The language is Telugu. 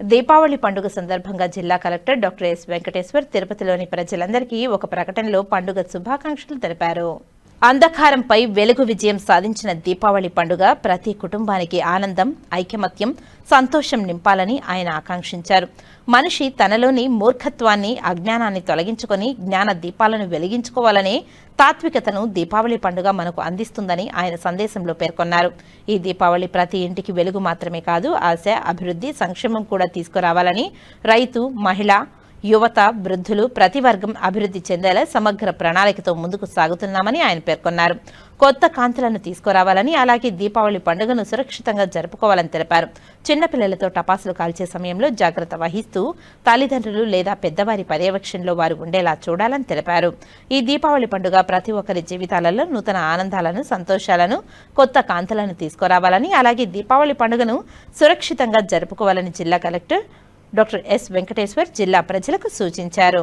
దీపావళి పండుగ సందర్భంగా జిల్లా కలెక్టర్ డాక్టర్ ఎస్ వెంకటేశ్వర్ తిరుపతిలోని ప్రజలందరికీ ఒక ప్రకటనలో పండుగ శుభాకాంక్షలు తెలిపారు. అంధకారంపై వెలుగు విజయం సాధించిన దీపావళి పండుగ ప్రతి కుటుంబానికి ఆనందం ఐకమత్యం సంతోషం నింపాలని ఆయన ఆకాంక్షించారు. మనిషి తనలోని మూర్ఖత్వాన్ని అజ్ఞానాన్ని తొలగించుకొని జ్ఞాన దీపాలను వెలిగించుకోవాలనే తాత్వికతను దీపావళి పండుగ మనకు అందిస్తుందని ఆయన సందేశంలో పేర్కొన్నారు. ఈ దీపావళి ప్రతి ఇంటికి వెలుగు మాత్రమే కాదు ఆశ అభివృద్ధి సంక్షేమం కూడా తీసుకురావాలని రైతు మహిళ యువత వృద్ధులు ప్రతి వర్గం అభివృద్ధి చెందేలా సమగ్ర ప్రణాళికతో ముందుకు సాగుతున్నామని ఆయన పేర్కొన్నారు. కొత్త కాంతులను తీసుకురావాలని అలాగే దీపావళి పండుగను సురక్షితంగా జరుపుకోవాలని తెలిపారు. చిన్నపిల్లలతో టపాసులు కాల్చే సమయంలో జాగ్రత్త వహిస్తూ తల్లిదండ్రులు లేదా పెద్దవారి పర్యవేక్షణలో వారు ఉండేలా చూడాలని తెలిపారు. ఈ దీపావళి పండుగ ప్రతి ఒక్కరి జీవితాలలో నూతన ఆనందాలను సంతోషాలను కొత్త కాంతులను తీసుకురావాలని అలాగే దీపావళి పండుగను సురక్షితంగా జరుపుకోవాలని జిల్లా కలెక్టర్ డాక్టర్ ఎస్ వెంకటేశ్వర్ జిల్లా ప్రజలకు సూచించారు.